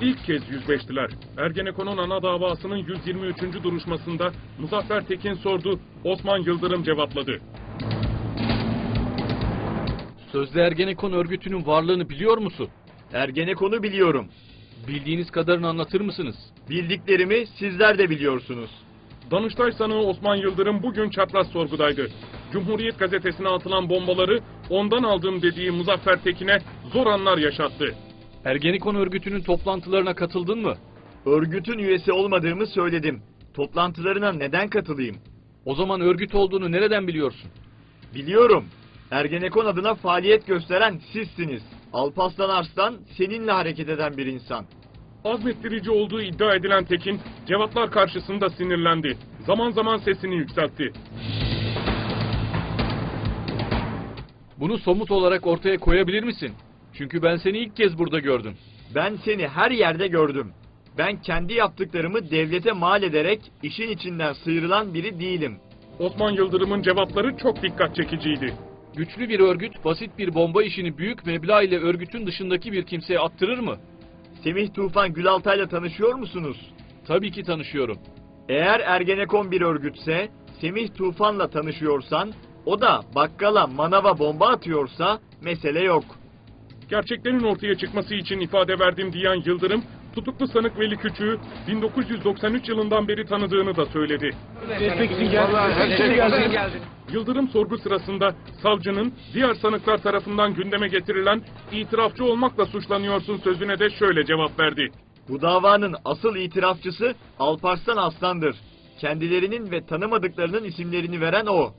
İlk kez yüzleştiler. Ergenekon'un ana davasının 123. duruşmasında Muzaffer Tekin sordu, Osman Yıldırım cevapladı. Sözde Ergenekon örgütünün varlığını biliyor musun? Ergenekon'u biliyorum. Bildiğiniz kadarını anlatır mısınız? Bildiklerimi sizler de biliyorsunuz. Danıştay sanığı Osman Yıldırım bugün çapraz sorgudaydı. Cumhuriyet gazetesine atılan bombaları ondan aldım dediği Muzaffer Tekin'e zor anlar yaşattı. Ergenekon örgütünün toplantılarına katıldın mı? Örgütün üyesi olmadığımı söyledim. Toplantılarına neden katılayım? O zaman örgüt olduğunu nereden biliyorsun? Biliyorum. Ergenekon adına faaliyet gösteren sizsiniz. Alparslan Arslan seninle hareket eden bir insan. Azmettirici olduğu iddia edilen Tekin cevaplar karşısında sinirlendi. Zaman zaman sesini yükseltti. Bunu somut olarak ortaya koyabilir misin? Çünkü ben seni ilk kez burada gördüm. Ben seni her yerde gördüm. Ben kendi yaptıklarımı devlete mal ederek işin içinden sıyrılan biri değilim. Osman Yıldırım'ın cevapları çok dikkat çekiciydi. Güçlü bir örgüt basit bir bomba işini büyük meblağ ile örgütün dışındaki bir kimseye attırır mı? Semih Tufan Gülaltay'la tanışıyor musunuz? Tabii ki tanışıyorum. Eğer Ergenekon bir örgütse, Semih Tufan'la tanışıyorsan, o da bakkala manava bomba atıyorsa mesele yok. Gerçeklerin ortaya çıkması için ifade verdim diyen Yıldırım, tutuklu sanık Veli Küçük'ü 1993 yılından beri tanıdığını da söyledi. Yıldırım sorgu sırasında savcının diğer sanıklar tarafından gündeme getirilen itirafçı olmakla suçlanıyorsun sözüne de şöyle cevap verdi. Bu davanın asıl itirafçısı Alparslan Aslan'dır. Kendilerinin ve tanımadıklarının isimlerini veren o.